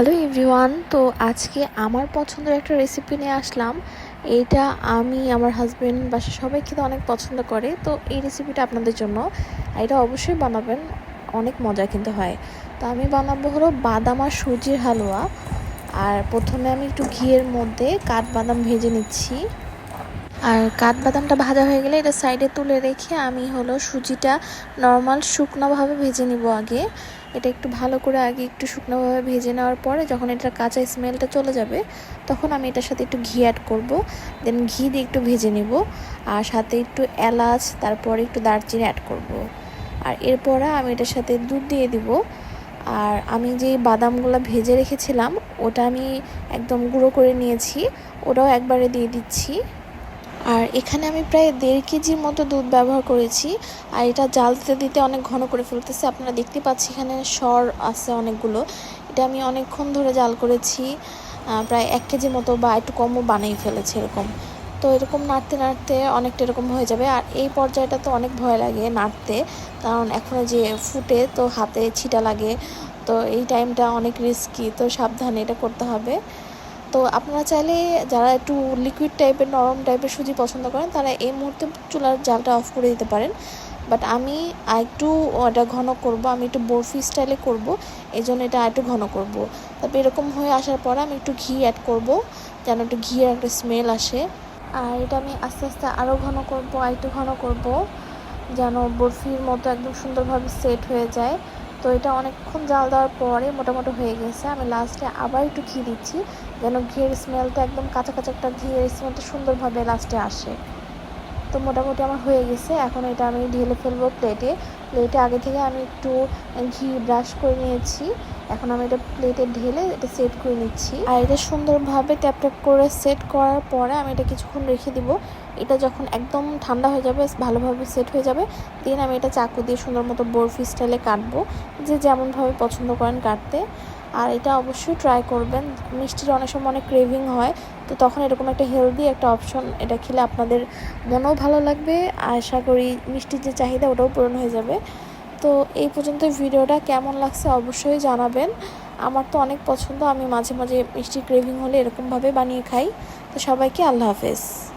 Hello everyone, তো আজকে আমার পছন্দের একটা রেসিপি নিয়ে আসলাম। এটা আমি, আমার হাজব্যান্ড বাসা সবাই খেতে অনেক পছন্দ করে। তো এই রেসিপিটা আপনাদের জন্য। এটা অবশ্যই বানাবেন, অনেক মজা কিন্তু হয়। তো আমি বানাবো হলো বাদাম আর সুজির হালুয়া। আর প্রথমে আমি একটু ঘিয়ের মধ্যে কাঠবাদাম ভেজে নিচ্ছি। আর কাঠবাদামটা ভাজা হয়ে গেলে এটা সাইডে তুলে রেখে আমি হলো সুজিটা নর্মাল শুকনোভাবে ভেজে নিব আগে। এটা একটু ভালো করে আগে একটু শুকনোভাবে ভেজে নেওয়ার পরে যখন এটার কাঁচা স্মেলটা চলে যাবে, তখন আমি এটার সাথে একটু ঘি অ্যাড করব। দেন ঘি দিয়ে একটু ভেজে নেব আর সাথে একটু এলাচ, তারপরে একটু দারচিনি অ্যাড করব। আর এরপরে আমি এটার সাথে দুধ দিয়ে দিব। আর আমি যে বাদামগুলো ভেজে রেখেছিলাম, ওটা আমি একদম গুঁড়ো করে নিয়েছি, ওটাও একবারে দিয়ে দিচ্ছি। আর এখানে আমি প্রায় দেড় কেজির মতো দুধ ব্যবহার করেছি। আর এটা জাল দিতে দিতে অনেক ঘন করে ফেলতেছে। আপনারা দেখতে পাচ্ছি এখানে সর আছে অনেকগুলো। এটা আমি অনেকক্ষণ ধরে জাল করেছি। প্রায় এক কেজির মতো বা একটু কমও বানিয়ে ফেলেছি এরকম। তো এরকম নাড়তে নাড়তে অনেকটা এরকম হয়ে যাবে। আর এই পর্যায়টা তো অনেক ভয় লাগে নাড়তে। কারণ এখনও যে ফুটে তো হাতে ছিটা লাগে। তো এই টাইমটা অনেক রিস্কি তো সাবধানে এটা করতে হবে। তো আপনারা চাইলে যারা একটু লিকুইড টাইপের নরম টাইপের সুজি পছন্দ করেন, তারা এই মুহূর্তে চুলার জালটা অফ করে দিতে পারেন। বাট আমি একটু এটা ঘন করব, আমি একটু বরফি স্টাইলে করব এই জন্য এটা একটু ঘন করব। তারপর এরকম হয়ে আসার পর আমি একটু ঘি অ্যাড করব, যেন একটু ঘিয়ের একটা স্মেল আসে। আর এটা আমি আস্তে আস্তে আরও ঘন করব আর একটু ঘন করব, যেন বরফির মতো একদম সুন্দরভাবে সেট হয়ে যায়। তো এটা অনেকক্ষণ জাল দেওয়ার পরে মোটামুটি হয়ে গেছে। আমি লাস্টে আবার একটু ঘি দিচ্ছি, যেন ঘিয়ের স্মেলটা একদম কাঁচা কাঁচা একটা ঘিয়ের স্মেলটা সুন্দরভাবে লাস্টে আসে। তো মোটামুটি আমার হয়ে গেছে। এখন এটা আমি ঢেলে ফেলব প্লেটে প্লেটে আগে থেকে আমি একটু ঘি ব্রাশ করে নিয়েছি। এখন আমি এটা প্লেটে ঢেলে এটা সেট করে নিচ্ছি। আর এটা সুন্দরভাবে ট্যাপ ট্যাপ করে সেট করার পরে আমি এটা কিছুক্ষণ রেখে দিব। এটা যখন একদম ঠান্ডা হয়ে যাবে, ভালোভাবে সেট হয়ে যাবে দেন আমি এটা চাকু দিয়ে সুন্দর মতো বরফি স্টাইলে কাটবো। যে যেমনভাবে পছন্দ করেন কাটতে। আর এটা অবশ্যই ট্রাই করবেন। মিষ্টির অনেক সময় অনেক ক্রেভিং হয়, তো তখন এরকম একটা হেলদি একটা অপশন এটা খেলে আপনাদের মনেও ভালো লাগবে। আশা করি মিষ্টির যে চাহিদা ওটাও পূরণ হয়ে যাবে। তো এই পর্যন্ত ভিডিওটা। কেমন লাগছে অবশ্যই জানাবেন। আমার তো অনেক পছন্দ। আমি মাঝে মাঝে মিষ্টির ক্রেভিং হলে এরকমভাবে বানিয়ে খাই। তো সবাইকে আল্লাহ হাফেজ।